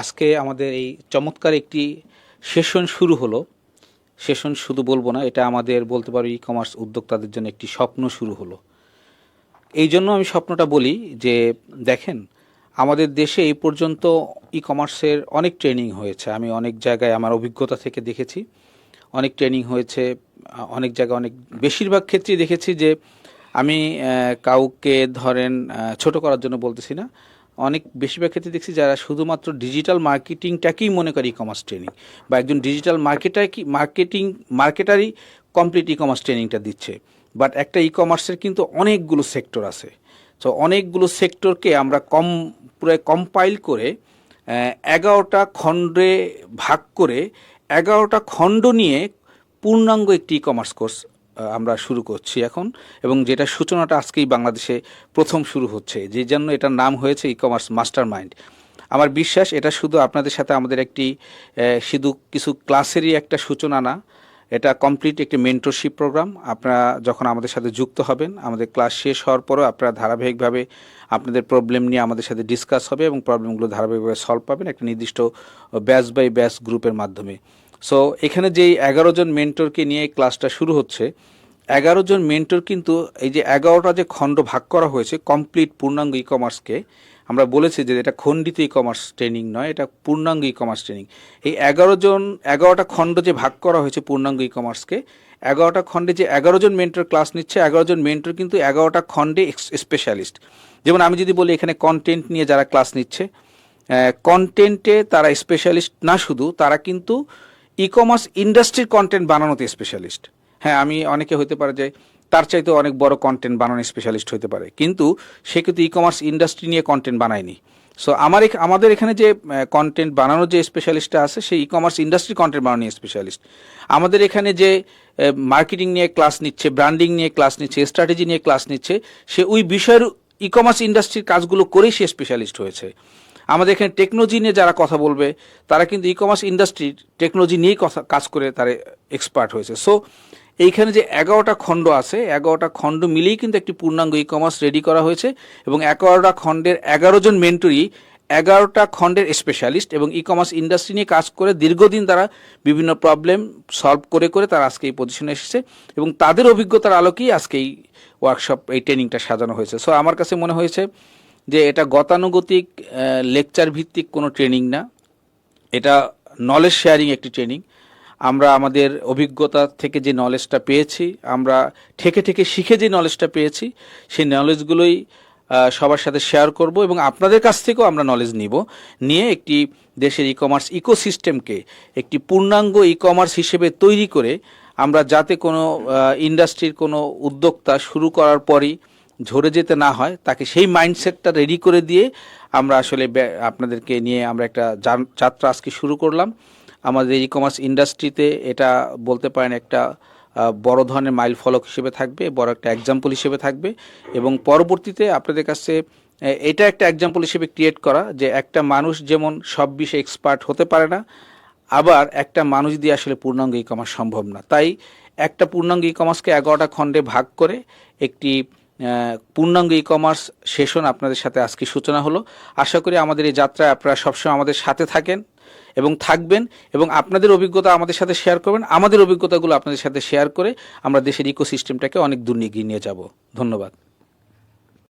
আজকে আমাদের এই চমৎকার একটি সেশন শুরু হলো। সেশন শুধু বলব না, এটা আমাদের বলতে পারো ই কমার্স উদ্যোক্তাদের জন্য একটি স্বপ্ন শুরু হলো। এই জন্য আমি স্বপ্নটা বলি যে, দেখেন, আমাদের দেশে এই পর্যন্ত ই কমার্সের অনেক ট্রেনিং হয়েছে। আমি অনেক জায়গায় আমার অভিজ্ঞতা থেকে দেখেছি। অনেক ট্রেনিং হয়েছে, অনেক জায়গায় অনেক, বেশিরভাগ ক্ষেত্রেই দেখেছি যে, আমি কাউকে ধরেন ছোট করার জন্য বলতেছি না অনেক বেশিরভাগ ক্ষেত্রে দেখছি যারা শুধুমাত্র ডিজিটাল মার্কেটিংটাকেই মনে করে ই কমার্স ট্রেনিং বা একজন ডিজিটাল মার্কেটার কি মার্কেটিং মার্কেটারই কমপ্লিট ই কমার্স ট্রেনিংটা দিচ্ছে। বাট একটা ই কমার্সের কিন্তু অনেকগুলো সেক্টর আছে। তো অনেকগুলো সেক্টরকে আমরা কম পুরো কম্পাইল করে এগারোটা খণ্ডে ভাগ করে, এগারোটা খণ্ড নিয়ে পূর্ণাঙ্গ একটি ই কমার্স কোর্স আমরা শুরু করছি এখন। এবং যেটা সূচনাটা আজকেই বাংলাদেশে প্রথম শুরু হচ্ছে, যে জন্য এটার নাম হয়েছে ই কমার্স মাস্টার মাইন্ড আমার বিশ্বাস এটা শুধু আপনাদের সাথে আমাদের একটি শুধু কিছু ক্লাসেরই একটা সূচনা না, এটা কমপ্লিট একটি মেন্টরশিপ প্রোগ্রাম আপনারা যখন আমাদের সাথে যুক্ত হবেন, আমাদের ক্লাস শেষ হওয়ার পরেও আপনারা ধারাবাহিকভাবে আপনাদের প্রবলেম নিয়ে আমাদের সাথে ডিসকাস হবে এবং প্রবলেমগুলো ধারাবাহিকভাবে সলভ পাবেন একটা নির্দিষ্ট ব্যাচ বাই ব্যাচ গ্রুপের মাধ্যমে। সো এখানে যেই এগারো জন মেন্টরকে নিয়ে এই ক্লাসটা শুরু হচ্ছে, এগারো জন মেন্টর কিন্তু এই যে এগারোটা যে খণ্ড ভাগ করা হয়েছে কমপ্লিট পূর্ণাঙ্গ ই কমার্সকে আমরা বলেছি যে এটা খণ্ডিত ই কমার্স ট্রেনিং নয়, এটা পূর্ণাঙ্গ ই কমার্স ট্রেনিং এই এগারো জন, এগারোটা খণ্ড যে ভাগ করা হয়েছে পূর্ণাঙ্গ ই কমার্সকে এগারোটা খণ্ডে যে এগারো জন মেন্টর ক্লাস নিচ্ছে, এগারো জন মেন্টর কিন্তু এগারোটা খণ্ডে স্পেশালিস্ট যেমন আমি যদি বলি এখানে কন্টেন্ট নিয়ে যারা ক্লাস নিচ্ছে কন্টেন্টে তারা স্পেশালিস্ট না শুধু, তারা কিন্তু ই কমার্স ইন্ডাস্ট্রির কন্টেন্ট বানানোতে স্পেশালিস্ট হ্যাঁ আমি অনেকে হতে পারে যে তার চাইতে অনেক বড় কন্টেন্ট বানানো স্পেশালিস্ট হতে পারে। কিন্তু সে কিন্তু ই কমার্স ইন্ডাস্ট্রি নিয়ে কন্টেন্ট বানায়নি। সো আমার আমাদের এখানে যে কন্টেন্ট বানানোর যে স্পেশালিস্টটা আছে সেই ই কমার্স ইন্ডাস্ট্রি কন্টেন্ট বানানো নিয়ে স্পেশালিস্ট আমাদের এখানে যে মার্কেটিং নিয়ে ক্লাস নিচ্ছে ব্র্যান্ডিং নিয়ে ক্লাস নিচ্ছে স্ট্র্যাটেজি নিয়ে ক্লাস নিচ্ছে, সে ওই বিষয়ের ই কমার্স ইন্ডাস্ট্রির কাজগুলো করেই সে স্পেশালিস্ট হয়েছে। আমাদের এখানে টেকনোলজি নিয়ে যারা কথা বলবে, তারা কিন্তু ই কমার্স ইন্ডাস্ট্রি টেকনোলজি নিয়েই কথা, কাজ করে তারা এক্সপার্ট হয়েছে। সো এইখানে যে এগারোটা খণ্ড আছে, এগারোটা খণ্ড মিলেই কিন্তু একটি পূর্ণাঙ্গ ই কমার্স রেডি করা হয়েছে এবং এগারোটা খণ্ডের এগারো জন মেন্টরি এগারোটা খণ্ডের স্পেশালিস্ট এবং ই কমার্স ইন্ডাস্ট্রি নিয়ে কাজ করে দীর্ঘদিন তারা বিভিন্ন প্রবলেম সলভ করে করে তারা আজকে এই পজিশনে এসেছে এবং তাদের অভিজ্ঞতার আলোকেই আজকে এই ওয়ার্কশপ এই ট্রেনিংটা সাজানো হয়েছে। সো আমার কাছে মনে হয়েছে যে এটা গতানুগতিক লেকচার ভিত্তিক কোনো ট্রেনিং না। এটা নলেজ শেয়ারিং একটি ট্রেনিং। আমরা আমাদের অভিজ্ঞতা থেকে যে নলেজটা পেয়েছি, আমরা ঠেকে ঠেকে শিখে যে নলেজটা পেয়েছি, সেই নলেজগুলোই সবার সাথে শেয়ার করব এবং আপনাদের কাছ থেকেও আমরা নলেজ নিব। নিয়ে একটি দেশের ই কমার্স ইকোসিস্টেমকে একটি পূর্ণাঙ্গ ই কমার্স হিসেবে তৈরি করে আমরা যাতে কোনো ইন্ডাস্ট্রির কোনো উদ্যোক্তা শুরু করার পরই ঝরে যেতে না হয়, তাকে সেই মাইন্ডসেটটা রেডি করে দিয়ে আমরা আসলে আপনাদেরকে নিয়ে আমরা একটা যাত্রা আজকে শুরু করলাম। আমাদের ই কমার্স ইন্ডাস্ট্রিতে এটা বলতে পারেন একটা বড় ধরনের মাইল ফলক হিসেবে থাকবে, বড় একটা এক্সাম্পল হিসেবে থাকবে এবং পরবর্তীতে আপনাদের কাছে এটা একটা এক্সাম্পল হিসেবে ক্রিয়েট করা যে একটা মানুষ যেমন সব বিষয়ে এক্সপার্ট হতে পারে না, আবার একটা মানুষ দিয়ে আসলে পূর্ণাঙ্গ ই কমার্স সম্ভব না। তাই একটা পূর্ণাঙ্গ ই কমার্সকে এগারোটা খণ্ডে ভাগ করে একটি পূর্ণাঙ্গ ই কমার্স সেশন আপনাদের সাথে আজকে সূচনা হলো। আশা করি আমাদের এই যাত্রায় আপনারা সবসময় আমাদের সাথে থাকেন এবং থাকবেন এবং আপনাদের অভিজ্ঞতা আমাদের সাথে শেয়ার করবেন। আমাদের অভিজ্ঞতাগুলো আপনাদের সাথে শেয়ার করে আমরা দেশের ইকোসিস্টেমটাকে অনেক দূর নিয়ে যাব। ধন্যবাদ।